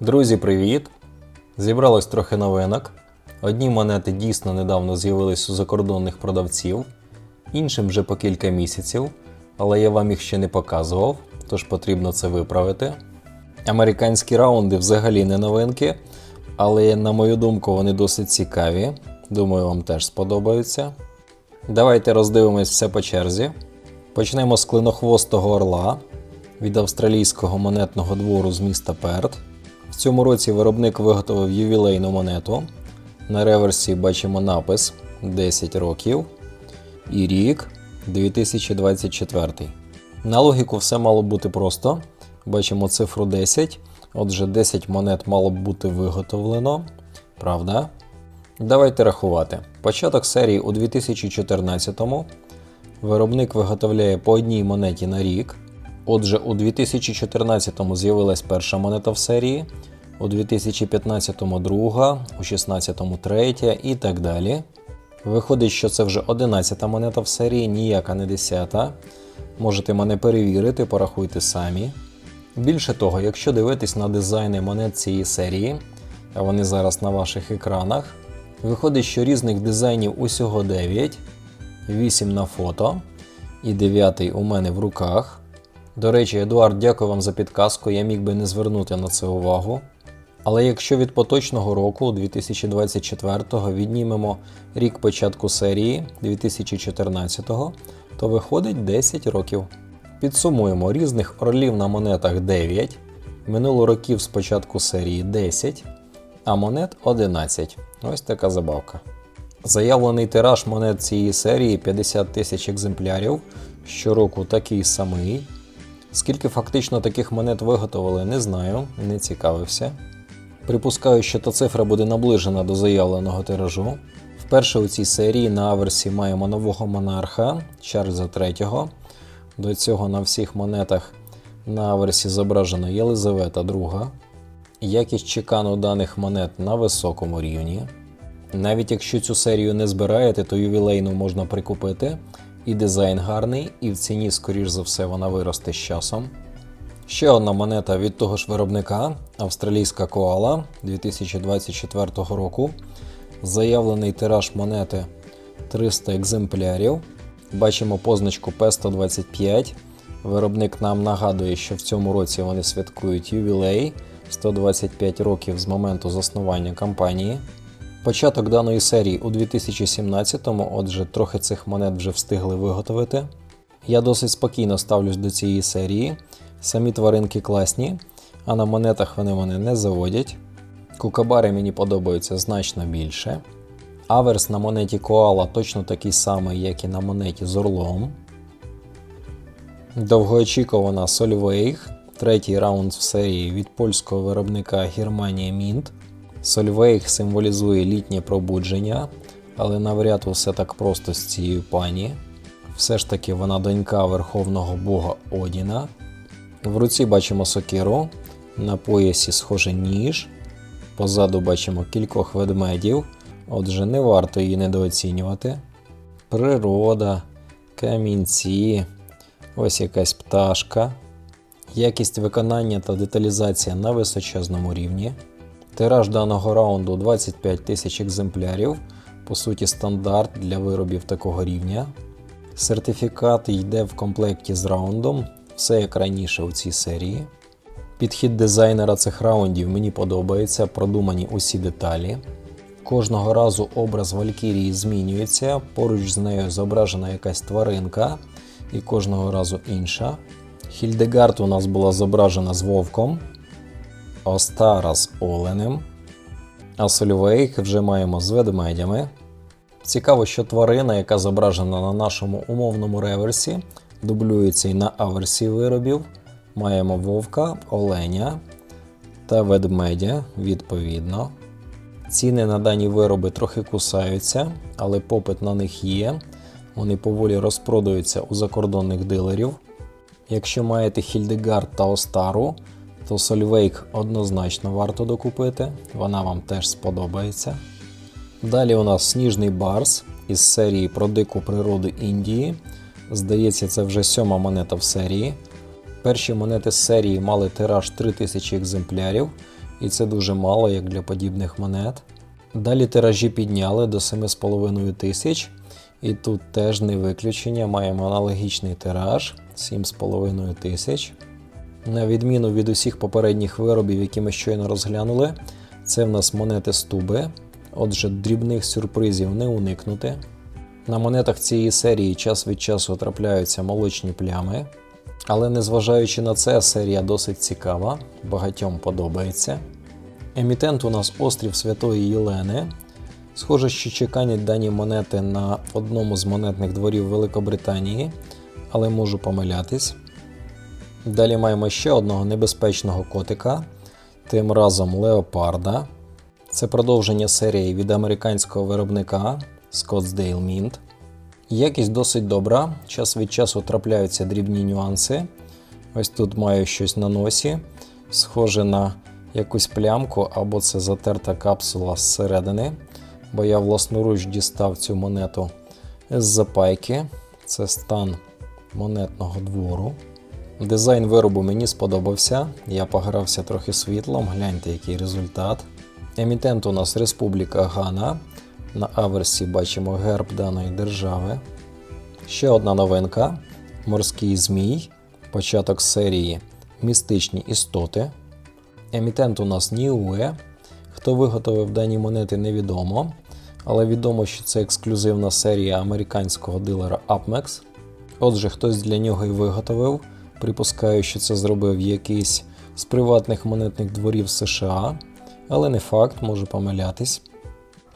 Друзі, привіт! Зібралось трохи новинок. Одні монети дійсно недавно з'явились у закордонних продавців, іншим вже по кілька місяців, але я вам їх ще не показував, тож потрібно це виправити. Американські раунди взагалі не новинки, але на мою думку вони досить цікаві. Думаю, вам теж сподобаються. Давайте роздивимось все по черзі. Почнемо з клинохвостого орла від австралійського монетного двору з міста Перт. Цьому році виробник виготовив ювілейну монету. На реверсі бачимо напис 10 років і рік 2024. На логіку все мало бути просто. Бачимо цифру 10. Отже, 10 монет мало б бути виготовлено. Правда? Давайте рахувати. Початок серії у 2014-му. Виробник виготовляє по одній монеті на рік. Отже, у 2014-му з'явилась перша монета в серії, у 2015-му друга, у 16-му третя і так далі. Виходить, що це вже 11-та монета в серії, ніяка не 10-та. Можете мене перевірити, порахуйте самі. Більше того, якщо дивитись на дизайни монет цієї серії, а вони зараз на ваших екранах, виходить, що різних дизайнів усього 9, 8 на фото і 9 у мене в руках. До речі, Едуард, дякую вам за підказку, я міг би не звернути на це увагу. Але якщо від поточного року, 2024-го, віднімемо рік початку серії 2014-го, то виходить 10 років. Підсумуємо, різних орлів на монетах 9, минуло років з початку серії 10, а монет 11. Ось така забавка. Заявлений тираж монет цієї серії 50 тисяч екземплярів. Щороку такий самий. Скільки фактично таких монет виготовили, не знаю, не цікавився. Припускаю, що та цифра буде наближена до заявленого тиражу. Вперше у цій серії на аверсі маємо нового монарха Чарльза III. До цього на всіх монетах на аверсі зображена Єлизавета II. Якість чекану даних монет на високому рівні. Навіть якщо цю серію не збираєте, то ювілейну можна прикупити. І дизайн гарний, і в ціні, скоріш за все, вона виросте з часом. Ще одна монета від того ж виробника австралійська коала 2024 року. Заявлений тираж монети 300 екземплярів. Бачимо позначку P125. Виробник нам нагадує, що в цьому році вони святкують ювілей 125 років з моменту заснування компанії. Початок даної серії у 2017-му, отже, трохи цих монет вже встигли виготовити. Я досить спокійно ставлюсь до цієї серії. Самі тваринки класні, а на монетах вони мене не заводять. Кукабари мені подобаються значно більше. Аверс на монеті Коала точно такий самий, як і на монеті з Орлом. Довгоочікувана Сольвейг, третій раунд в серії від польського виробника Германія Мінт. Сольвейг символізує літнє пробудження, але навряд усе так просто з цією пані. Все ж таки вона донька верховного бога Одіна. В руці бачимо сокиру, на поясі схоже ніж. Позаду бачимо кількох ведмедів, отже, не варто її недооцінювати. Природа, камінці, ось якась пташка. Якість виконання та деталізація на височезному рівні. Тираж даного раунду 25 тисяч екземплярів, по суті, стандарт для виробів такого рівня. Сертифікат йде в комплекті з раундом, все як раніше у цій серії. Підхід дизайнера цих раундів мені подобається, продумані усі деталі. Кожного разу образ Валькірії змінюється, поруч з нею зображена якась тваринка, і кожного разу інша. Хільдегард у нас була зображена з вовком, Остара з оленем, а Сольвейк вже маємо з ведмедями. Цікаво, що тварина, яка зображена на нашому умовному реверсі, дублюється і на аверсі виробів. Маємо вовка, оленя та ведмедя відповідно. Ціни на дані вироби трохи кусаються, але попит на них є. Вони поволі розпродаються у закордонних дилерів. Якщо маєте Хільдегард та Остару, то Сольвейк однозначно варто докупити, вона вам теж сподобається. Далі у нас сніжний барс із серії про дику природу Індії. Здається, це вже сьома монета в серії. Перші монети з серії мали тираж 3000 екземплярів, і це дуже мало як для подібних монет. Далі тиражі підняли до 7,5 тисяч, і тут теж не виключення. Маємо аналогічний тираж 7,5 тисяч. На відміну від усіх попередніх виробів, які ми щойно розглянули, це в нас монети з туби. Отже, дрібних сюрпризів не уникнути. На монетах цієї серії час від часу трапляються молочні плями. Але незважаючи на це, серія досить цікава, багатьом подобається. Емітент у нас острів Святої Єлени. Схоже, що чеканять дані монети на одному з монетних дворів Великобританії, але можу помилятись. Далі маємо ще одного небезпечного котика, тим разом Леопарда. Це продовження серії від американського виробника Scottsdale Mint. Якість досить добра, час від часу трапляються дрібні нюанси. Ось тут маю щось на носі, схоже на якусь плямку, або це затерта капсула зсередини, бо я власноруч дістав цю монету з запайки. Це стан монетного двору. Дизайн виробу мені сподобався. Я погрався трохи світлом, гляньте, який результат. Емітент у нас Республіка Гана. На аверсі бачимо герб даної держави. Ще одна новинка: Морський змій. Початок серії Містичні істоти. Емітент у нас Ніуе. Хто виготовив дані монети, невідомо. Але відомо, що це ексклюзивна серія американського дилера Upmex. Отже, хтось для нього і виготовив. Припускаю, що це зробив якийсь з приватних монетних дворів США, але не факт, можу помилятись.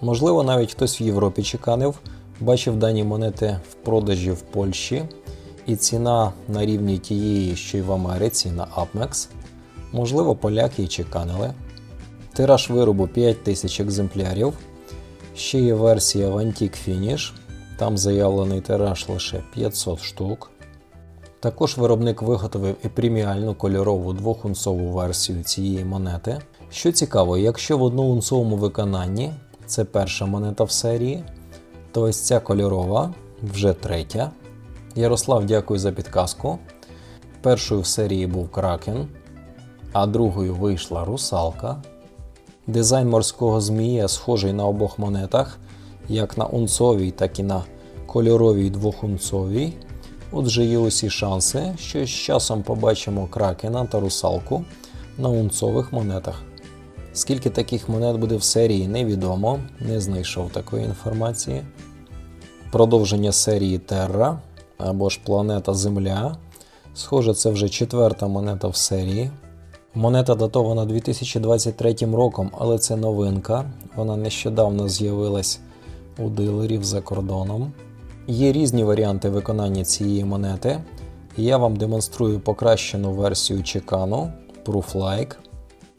Можливо, навіть хтось в Європі чеканив, бачив дані монети в продажі в Польщі, і ціна на рівні тієї, що й в Америці на Upmex. Можливо, поляки і чеканили. Тираж виробу 5000 екземплярів. Ще є версія в Antique Finish, там заявлений тираж лише 500 штук. Також виробник виготовив і преміальну кольорову двохунцову версію цієї монети. Що цікаво, якщо в одноунцовому виконанні це перша монета в серії, то ось ця кольорова вже третя. Ярослав, дякую за підказку. Першою в серії був кракен, а другою вийшла русалка. Дизайн морського змія схожий на обох монетах, як на унцовій, так і на кольоровій двохунцовій. Отже, є усі шанси, що з часом побачимо кракена та русалку на унцових монетах. Скільки таких монет буде в серії, невідомо, не знайшов такої інформації. Продовження серії Терра або ж Планета Земля. Схоже, це вже четверта монета в серії. Монета датована 2023 роком, але це новинка. Вона нещодавно з'явилась у дилерів за кордоном. Є різні варіанти виконання цієї монети. Я вам демонструю покращену версію чекану Proof-like.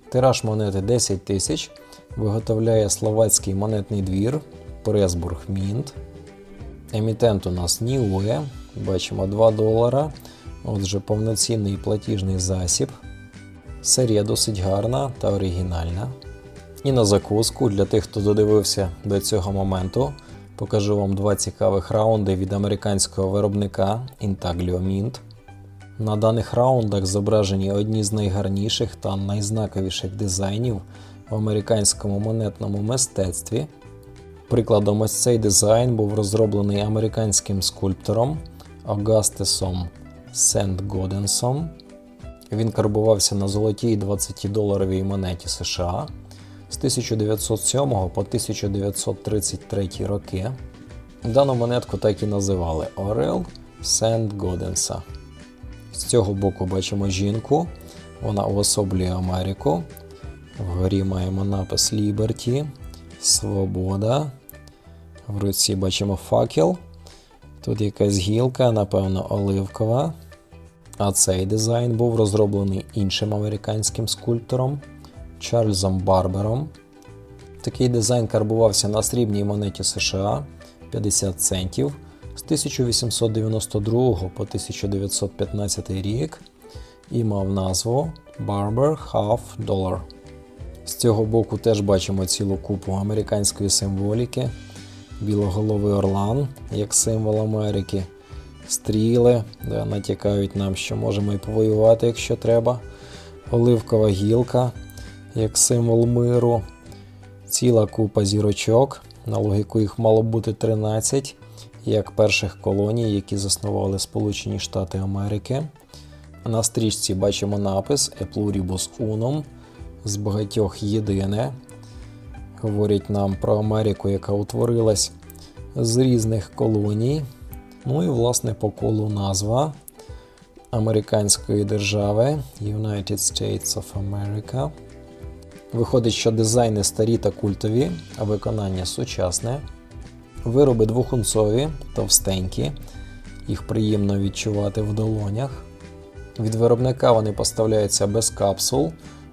Тираж монети 10 тисяч. Виготовляє словацький монетний двір Пресбург Мінт. Емітент у нас Niue. Бачимо 2 долара. Отже, повноцінний платіжний засіб. Серія досить гарна та оригінальна. І на закуску для тих, хто додивився до цього моменту, покажу вам два цікавих раунди від американського виробника Intaglio Mint. На даних раундах зображені одні з найгарніших та найзнаковіших дизайнів в американському монетному мистецтві. Прикладом ось цей дизайн був розроблений американським скульптором Агастесом Сент Годенсом. Він карбувався на золотій 20-доларовій монеті США з 1907 по 1933 роки. Дану монетку так і називали Орел Сент Годенса. З цього боку бачимо жінку, вона уособлює Америку. Вгорі маємо напис Liberty, Свобода. В руці бачимо факел. Тут якась гілка, напевно, оливкова. А цей дизайн був розроблений іншим американським скульптором Чарльзом Барбером. Такий дизайн карбувався на срібній монеті США 50 центів з 1892 по 1915 рік і мав назву Barber Half Dollar. З цього боку теж бачимо цілу купу американської символіки, білоголовий орлан як символ Америки, стріли, де натякають нам, що можемо і повоювати, якщо треба, оливкова гілка, як символ миру. Ціла купа зірочок. На логіку їх мало бути 13, як перших колоній, які заснували Сполучені Штати Америки. На стрічці бачимо напис pluribus unum з багатьох єдине. Говорять нам про Америку, яка утворилась з різних колоній. Ну і, власне, по колу назва американської держави United States of America. Виходить, що дизайни старі та культові, а виконання сучасне. Вироби двохунцові, товстенькі, їх приємно відчувати в долонях. Від виробника вони поставляються без капсул,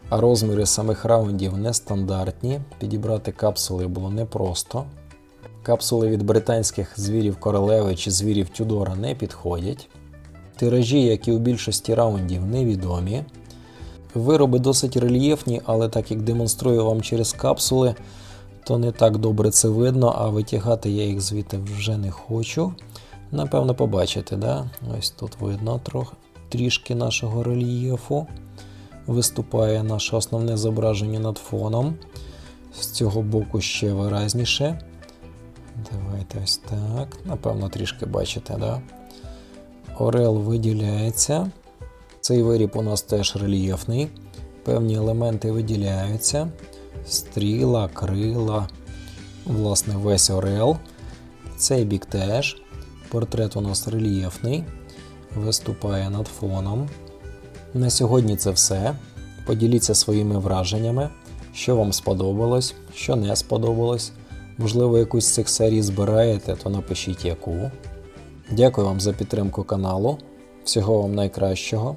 а розміри самих раундів нестандартні. Підібрати капсули було непросто. Капсули від британських звірів королеви чи звірів Тюдора не підходять. Тиражі, як і у більшості раундів, невідомі. Вироби досить рельєфні, але так як демонструю вам через капсули, то не так добре це видно, а витягати я їх звідти вже не хочу. Напевно, побачите, да? ось тут видно трохи, трішки нашого рельєфу. Виступає наше основне зображення над фоном. З цього боку ще виразніше. Давайте ось так. Напевно, трішки бачите, да? Орел виділяється. Цей виріб у нас теж рельєфний. Певні елементи виділяються. Стріла, крила, власне, весь орел. Цей бік теж. Портрет у нас рельєфний. Виступає над фоном. На сьогодні це все. Поділіться своїми враженнями, що вам сподобалось, що не сподобалось. Можливо, якусь з цих серій збираєте, то напишіть яку. Дякую вам за підтримку каналу. Всього вам найкращого.